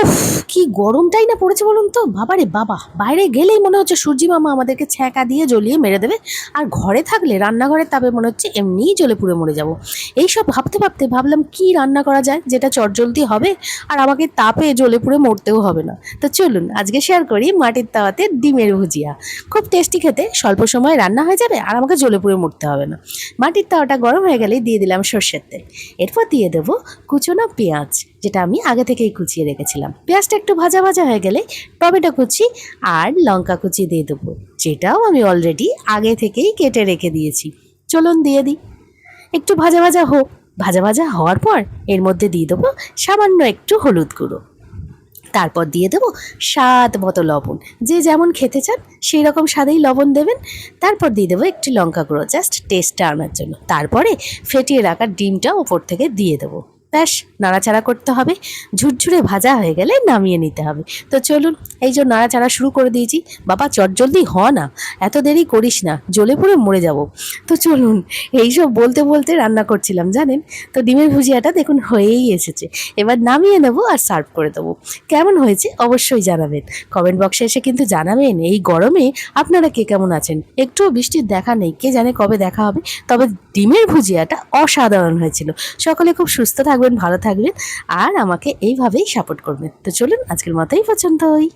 উফ, কি গরমটাই না পড়েছে বলুন তো? বাবারে বাবা, বাইরে গেলেই মনে হচ্ছে সূর্যি মামা আমাদেরকে ছ্যাঁকা দিয়ে জ্বলিয়ে মেরে দেবে। আর ঘরে থাকলে রান্নাঘরের তাপে মনে হচ্ছে এমনিই জ্বলে পুড়ে মরে যাব। এইসব ভাবতে ভাবতে ভাবলাম, কি রান্না করা যায়? যেটা চটজলদি হবে, আর আমাকে তাপে জ্বলে পুড়ে মরতেও হবে না। তো চলুন, আজকে শেয়ার করি মাটির তাওয়াতে ডিমের ভুজিয়া। খুব টেস্টি খেতে, স্বল্প সময়ে রান্না হয়ে যাবে, আর আমাকে জ্বলে পুড়ে মরতে হবে না। মাটির তাওয়াটা গরম হয়ে গেলেই দিয়ে দিলাম সর্ষের তেল। এরপর দিয়ে দেবো কুচনো পেঁয়াজ। যেটা আমি আগে থেকেই কুচিয়ে রেখেছিলাম। পেঁয়াজটা একটু ভাজা ভাজা হয়ে গেলে টমেটো কুচি আর লঙ্কা কুচি দিয়ে দেবো, যেটাও আমি অলরেডি আগে থেকেই কেটে রেখে দিয়েছি। চলুন দিয়ে দিই। একটু ভাজা ভাজা হোক। ভাজা ভাজা হওয়ার পর এর মধ্যে দিয়ে দেবো সামান্য একটু হলুদ গুঁড়ো। তারপর দিয়ে দেবো স্বাদ মতো লবণ। যে যেমন খেতে চান সেই রকম স্বাদেই লবণ দেবেন। তারপর দিয়ে দেবো একটি লঙ্কা গুঁড়ো জাস্ট টেস্টটা আনার জন্য। তারপরে ফেটিয়ে রাখা ডিমটা ওপর থেকে দিয়ে দেবো। ব্যাস, নাড়াচাড়া করতে হবে। ঝুরঝুরে ভাজা হয়ে গেলে নামিয়ে নিতে হবে। তো চলুন, এই যে নাড়াচাড়া শুরু করে দিয়েছি। বাবা, চটজলদি হ না, এত দেরি করিস না, জ্বলে পড়ে মরে যাব। তো চলুন এইসব বলতে বলতে রান্না করছিলাম, জানেন? তো ডিমের ভুজিয়াটা দেখুন হয়েই এসেছে। এবার নামিয়ে নেব আর সার্ভ করে দেবো। কেমন হয়েছে অবশ্যই জানাবেন। কমেন্ট বক্সে এসে কিন্তু জানাবেন, এই গরমে আপনারা কে কেমন আছেন? একটুও বৃষ্টির দেখা নেই, কে জানে কবে দেখা হবে? তবে ডিমের ভুজিয়াটা অসাধারণ হয়েছিল। সকলে খুব সুস্থ থাকবেন ভালো থাকবেন আর আমাকে এইভাবেই সাপোর্ট করবেন। তো চলুন আজকের মতোই পছন্দ হই